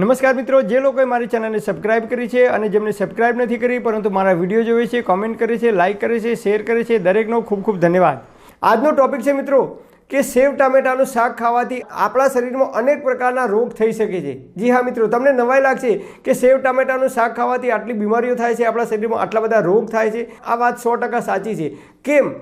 નમસ્કાર મિત્રો, જે લોકોએ મારી ચેનલને સબસ્ક્રાઇબ કરી છે અને જેમને સબસ્ક્રાઇબ નથી કરી, પરંતુ મારા વીડિયો જોવે છે કોમેન્ટ કરે છે લાઇક કરે છે શેર કરે છે, દરેકનો ખૂબ ખૂબ ધન્યવાદ. આજનો ટોપિક છે મિત્રો, કે સેવ ટામેટાનું શાક ખાવાથી આપણા શરીરમાં અનેક પ્રકારના રોગ થઈ શકે છે. જી હા મિત્રો, તમને નવાઈ લાગશે કે સેવ ટામેટાનું શાક ખાવાથી આટલી બીમારીઓ થાય છે, આપણા શરીરમાં આટલા બધા રોગ થાય છે. આ વાત સો ટકા સાચી છે. કેમ?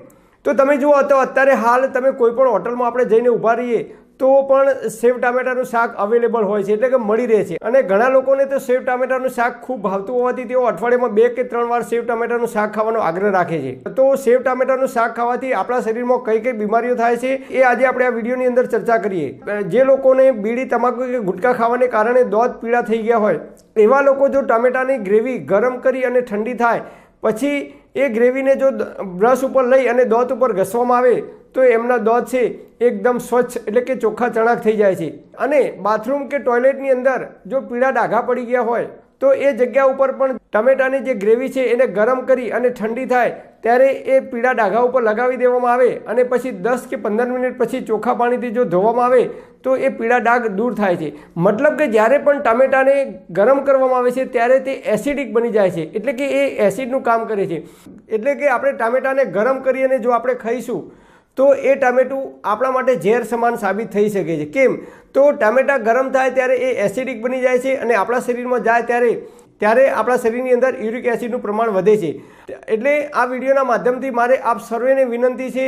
તો તમે જુઓ, તો અત્યારે હાલ તમે કોઈ પણ હોટલમાં આપણે જઈને ઊભા રહીએ તો પણ સેવ ટામેટાનું શાક અવેલેબલ હોય છે, એટલે કે મળી રહે છે. અને ઘણા લોકોને તો સેવ ટામેટાનું શાક ખૂબ ભાવતું હોવાથી તેઓ અઠવાડિયામાં બે કે ત્રણ વાર સેવ ટામેટાનું શાક ખાવાનો આગ્રહ રાખે છે. તો સેવ ટામેટાનું શાક ખાવાથી આપણા શરીરમાં કઈ કઈ બીમારીઓ થાય છે, એ આજે આપણે આ વિડીયોની અંદર ચર્ચા કરીએ. જે લોકોને બીડી, તમાકુ કે ગુટખા ખાવાને કારણે દોધ પીળા થઈ ગયા હોય, એવા લોકો જો ટામેટાની ગ્રેવી ગરમ કરી અને ઠંડી થાય, પછી એ ગ્રેવીને જો બ્રશ ઉપર લઈ અને દોત ઉપર ઘસવામાં આવે, તો એમના દોત છે, એકદમ સ્વચ્છ એટલે કે ચોખ્ખા ચણાક થઈ જાય છે. અને બાથરૂમ કે ટોયલેટની અંદર જો પીળા ડાઘા પડી ગયા હોય તો એ જગ્યા ઉપર પણ ટમેટાની જે ગ્રેવી છે એને ગરમ કરી અને ઠંડી થાય ત્યારે એ પીળા ડાઘા ઉપર લગાવી દેવામાં આવે અને પછી દસ કે પંદર મિનિટ પછી ચોખ્ખા પાણીથી જો ધોવામાં આવે તો એ પીળા ડાઘ દૂર થાય છે. મતલબ કે જ્યારે પણ ટામેટાને ગરમ કરવામાં આવે છે ત્યારે તે એસિડિક બની જાય છે. એટલે કે એ એસિડનું કામ કરે છે. એટલે કે આપણે ટામેટાને ગરમ કરી અને જો આપણે ખાઈશું તો એ ટામેટું આપણા માટે ઝેર સમાન સાબિત થઈ શકે છે. કેમ? તો ટામેટા ગરમ થાય ત્યારે એ એસિડિક બની જાય છે અને આપણા શરીરમાં જાય ત્યારે ત્યારે આપણા શરીરની અંદર યુરિક એસિડનું પ્રમાણ વધે છે. એટલે આ વિડીયોના માધ્યમથી મારે આપ સર્વેને વિનંતી છે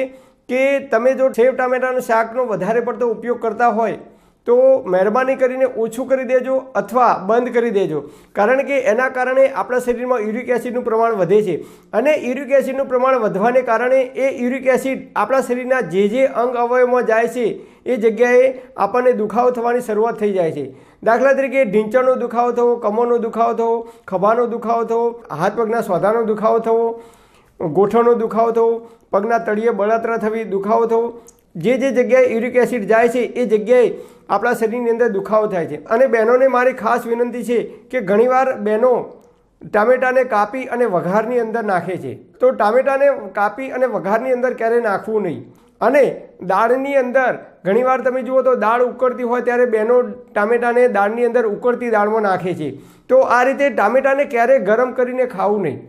કે તમે જો સેવ ટામેટાનું શાકનો વધારે પડતો ઉપયોગ કરતા હોય તો મહેરબાની કરીને ઓછું કરી દેજો અથવા બંધ કરી દેજો. કારણ કે એના કારણે આપણા શરીરમાં યુરિક એસિડનું પ્રમાણ વધે છે અને યુરિક એસિડનું પ્રમાણ વધવાને કારણે એ યુરિક એસિડ આપણા શરીરના જે જે અંગ અવયવમાં જાય છે, એ જગ્યાએ આપણને દુખાવો થવાની શરૂઆત થઈ જાય છે. દાખલા તરીકે ઢીંચણનો દુખાવો થવો, કમરનો દુખાવો થવો, ખભાનો દુખાવો થવો, હાથ પગના સ્વાધાનો દુખાવો થવો, ગોઠણનો દુખાવો થવો, પગના તળિયે બળતરા થવી, દુખાવો થવો જે જે જગ્યાએ યુરિક એસિડ જાય છે, એ જગ્યાએ આપણા શરીરની અંદર દુખાવો થાય છે. અને બહેનોને મારી ખાસ વિનંતી છે કે ઘણીવાર બહેનો ટામેટાને કાપી અને વઘારની અંદર નાખે છે. તો ટામેટાને કાપી અને વઘારની અંદર ક્યારેય નાખવું નહીં. અને દાળની અંદર ઘણીવાર તમે જુઓ તો દાળ ઉકળતી હોય ત્યારે બહેનો ટામેટાને દાળની અંદર ઉકળતી દાળમાં નાખે છે. તો આ રીતે ટામેટાને ક્યારેય ગરમ કરીને ખાવું નહીં.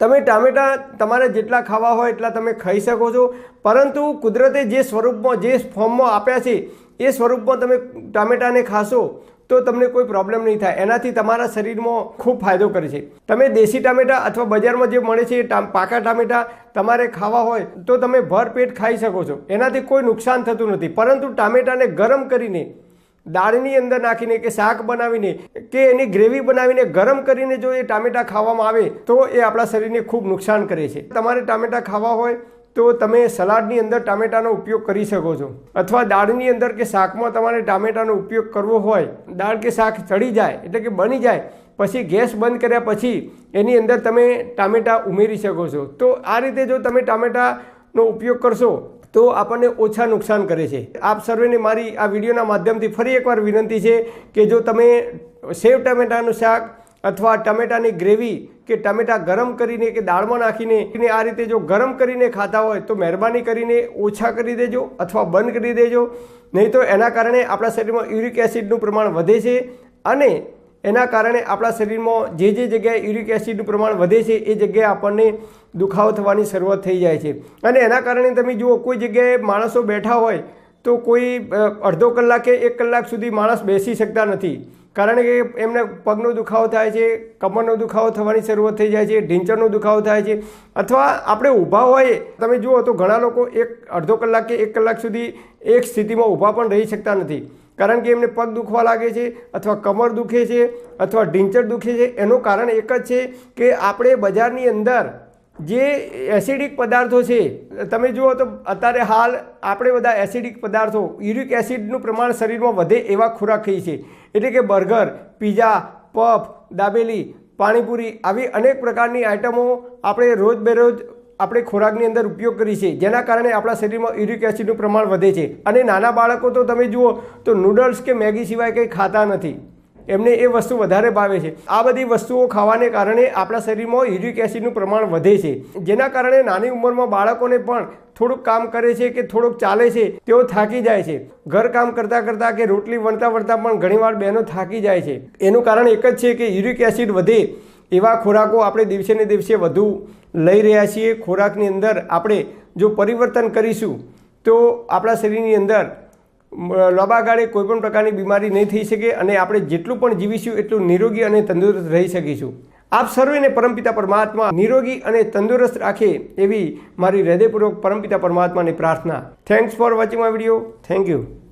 તમે ટામેટા તમારે જેટલા ખાવા હોય એટલા તમે ખાઈ શકો છો. પરંતુ કુદરતે જે સ્વરૂપમાં, જે ફોર્મમાં આપ્યા છે, એ સ્વરૂપમાં તમે ટામેટાને ખાશો તો તમને કોઈ પ્રોબ્લેમ નહીં થાય. એનાથી તમારા શરીરમાં ખૂબ ફાયદો કરે છે. તમે દેશી ટામેટા અથવા બજારમાં જે મળે છે, એ પાકા ટામેટા તમારે ખાવા હોય તો તમે ભરપેટ ખાઈ શકો છો. એનાથી કોઈ નુકસાન થતું નથી. પરંતુ ટામેટાને ગરમ કરીને દાળની અંદર નાખીને કે શાક બનાવીને કે એની ગ્રેવી બનાવીને ગરમ કરીને જો એ ટામેટા ખાવામાં આવે તો એ આપણા શરીરને ખૂબ નુકસાન કરે છે. તમારે ટામેટા ખાવા હોય તો તમે સલાડની અંદર ટામેટાનો ઉપયોગ કરી શકો છો. અથવા દાળની અંદર કે શાકમાં તમારે ટામેટાનો ઉપયોગ કરવો હોય, દાળ કે શાક ચડી જાય એટલે કે બની જાય, પછી ગેસ બંધ કર્યા પછી એની અંદર તમે ટામેટા ઉમેરી શકો છો. તો આ રીતે જો તમે ટામેટાનો ઉપયોગ કરશો તો આપણને ઓછા નુકસાન કરે છે. આપ સર્વેને મારી આ વિડીયોના માધ્યમથી ફરી એકવાર વિનંતી છે કે જો તમે સેવ ટમેટાનું શાક અથવા ટમેટાની ગ્રેવી કે ટમેટા ગરમ કરીને કે દાળમાં નાખીને આ રીતે જો ગરમ કરીને ખાતા હોય તો મહેરબાની કરીને ઓછા કરી દેજો અથવા બંધ કરી દેજો. નહીં તો એના કારણે આપણા શરીરમાં યુરિક એસિડનું પ્રમાણ વધે છે અને એના કારણે આપણા શરીરમાં જે જે જગ્યાએ યુરિક એસિડનું પ્રમાણ વધે છે, એ જગ્યાએ આપણને દુખાવો થવાની શરૂઆત થઈ જાય છે. અને એના કારણે તમે જુઓ, કોઈ જગ્યાએ માણસો બેઠા હોય તો કોઈ અડધો કલાક એક કલાક સુધી માણસ બેસી શકતા નથી. કારણ કે એમને પગનો દુખાવો થાય છે, કમરનો દુખાવો થવાની શરૂઆત થઈ જાય છે ઢીંચરનો દુખાવો થાય છે. અથવા આપણે ઊભા હોઈએ, તમે જુઓ તો ઘણા લોકો એક અડધો કલાક કે એક કલાક સુધી એક સ્થિતિમાં ઊભા પણ રહી શકતા નથી. કારણ કે એમને પગ દુખવા લાગે છે અથવા કમર દુખે છે અથવા ઢીંચર દુખે છે, એનું કારણ એક જ છે કે આપણે બજારની અંદર જે એસિડિક પદાર્થો છે, તમે જુઓ તો અત્યારે હાલ આપણે બધા એસિડિક પદાર્થો, યુરિક એસિડનું પ્રમાણ શરીરમાં વધે એવા ખોરાક ખાઈએ છીએ. એટલે કે burger, pizza, puff, dabeli, panipuri, આવી અનેક પ્રકારની આઇટમો આપણે રોજ બેરોજ આપણે ખોરાકની અંદર ઉપયોગ કરી છે, જેના કારણે આપણા શરીરમાં યુરિક એસિડનું પ્રમાણ વધે છે. અને નાના બાળકો તો તમે જુઓ, તો નૂડલ્સ કે મેગી સિવાય કંઈ ખાતા નથી. એમને એ વસ્તુ વધારે ભાવે છે. આ બધી વસ્તુઓ ખાવાને કારણે આપણા શરીરમાં યુરિક એસિડનું પ્રમાણ વધે છે. જેના કારણે નાની ઉંમરમાં બાળકોને પણ થોડુંક કામ કરે છે કે થોડુંક ચાલે છે, તેઓ થાકી જાય છે. ઘરકામ કરતાં કરતાં કે રોટલી વણતા વણતા પણ ઘણીવાર બહેનો થાકી જાય છે. એનું કારણ એક જ છે કે યુરિક એસિડ વધે. એવા ખોરાકો આપણે દિવસે ને દિવસે વધુ લઈ રહ્યા છીએ. ખોરાકની અંદર આપણે જો પરિવર્તન કરીશું, તો આપણા શરીરની અંદર લાંબા ગાળે કોઈપણ પ્રકારની બીમારી નહીં થઈ શકે અને આપણે જેટલું પણ જીવીશું એટલું નિરોગી અને તંદુરસ્ત રહી શકીશું. આપ સર્વેને પરમપિતા પરમાત્મા, નિરોગી અને તંદુરસ્ત રાખે એવી મારી હૃદયપૂર્વક પરમપિતા પરમાત્માની પ્રાર્થના. Thanks for watching my video thank you